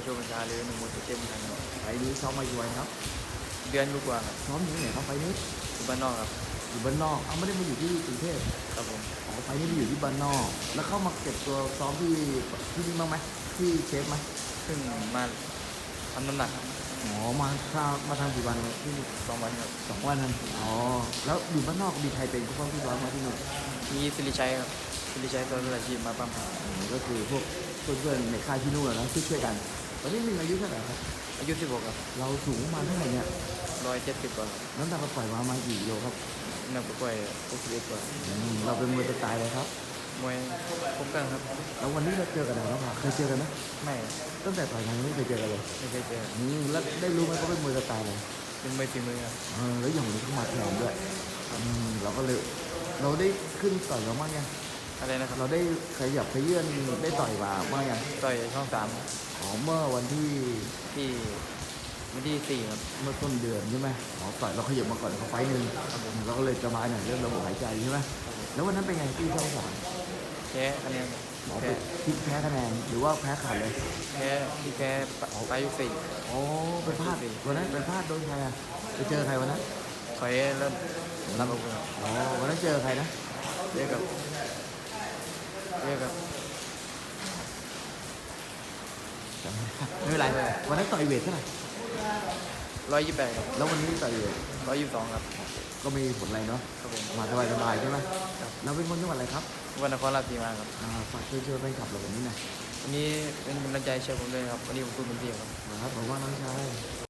ประชุมประชาหรือหนึ่งมวยตัวเต็มกันครับไฟล์นี้ซ้อมมาอยู่วันครับเดือนกว่าๆครับซ้อมอยู่ที่ไหนครับไฟล์นี้อยู่บ้านนอกครับ อยู่บ้านนอก เอาไม่ได้มาอยู่ที่กรุงเทพครับผมอ๋อไฟล์นี้มาอยู่ที่บ้านนอก แล้วเข้ามาเก็บตัวซ้อมที่ที่นี่บ้างไหมที่เชฟไหมเพิ่งมาทำน้ำหนักครับอ๋อมาทามาทำกี่วันที่นี่สองวันครับสองวันนั้นอ๋อแล้วอยู่บ้านนอกมีใครเป็นผู้ป้องที่ซ้อมมาที่นู่นมีสิริชัยครับสิริชัยตัวมืออาชีพมาปั้มหาอืมก็คือพวกเพื่อนๆในค่ายที่นู่นแหละนะช่วยๆกัน ตอนนี้มีอายุเท่าไหร่ครับ อายุ16ครับเราสูงประมาณเท่าไหร่เนี่ย170กว่าครับน้ำหนักเราปล่อยมาประมาณกี่กิโลครับน้ำหนักกล้วย61กว่าอืมเราเป็นมวยสไตล์เลยครับ มวยพบกันครับแล้ววันนี้เราเจอกันแล้วครับเคยเจอกันไหมไม่ตั้งแต่ต่อยมายังไม่เคยเจอกันเลยไม่เคยเจออืมแล้วได้รู้ไหมเขาเป็นมวยสไตล์เลยเป็นมวยฝีมือครับเออแล้วอย่างวันนี้เขามาแทนด้วยอืมเราก็เลยเราได้ขึ้นต่อยมาบ้างยังอะไรนะครับเราได้ขยับขยื่นได้ต่อยมาบ้างยังต่อยช่องสาม อ๋อเมื่อวันที่ที่วันที่สี่ครับ เมื่อต้นเดือนใช่ไหมอ๋อต่อยเราขยับมาก่อนเขาไฟล์หนึ่งเราก็เลยสบายหน่อยเรื่องระบบหายใจใช่ไหมแล้ววันนั้นเป็นไงที่ช่องสามแพ้คะแนนหมอแพ้ไปพลิกแพ้คะแนนหรือว่าแพ้ขาดเลยแพ้ที่แพ้ไปยุสี่อ๋อไปพลาดวันนั้นไปพลาดโดนใครอะไปเจอใครวันนั้นถอยเริ่มรับอ๋อวันนั้นเจอใครนะเยอะกับเยอะกับ จำไม่ได้ไม่เป็นไรวันนั้นต่อยเวทเท่าไหร่ร้อยยี่สิบแปดครับแล้ววันนี้ต่อยเวทร้อยยี่สิบสองครับ ก็ไม่มีผลอะไรเนาะครับผมมาสบายสบายๆใช่ไหมเราเป็นคนจังหวัดอะไรครับวันนครราชสีมาครับอ่าฝากเชิญชวนแฟนคลับเราวันนี้หน่อยวันนี้เป็นกำลังใจเชียร์ผมด้วยนะครับ วันนี้ผมพูดเป็นเดียวครับ ครับผมว่าน้องชาย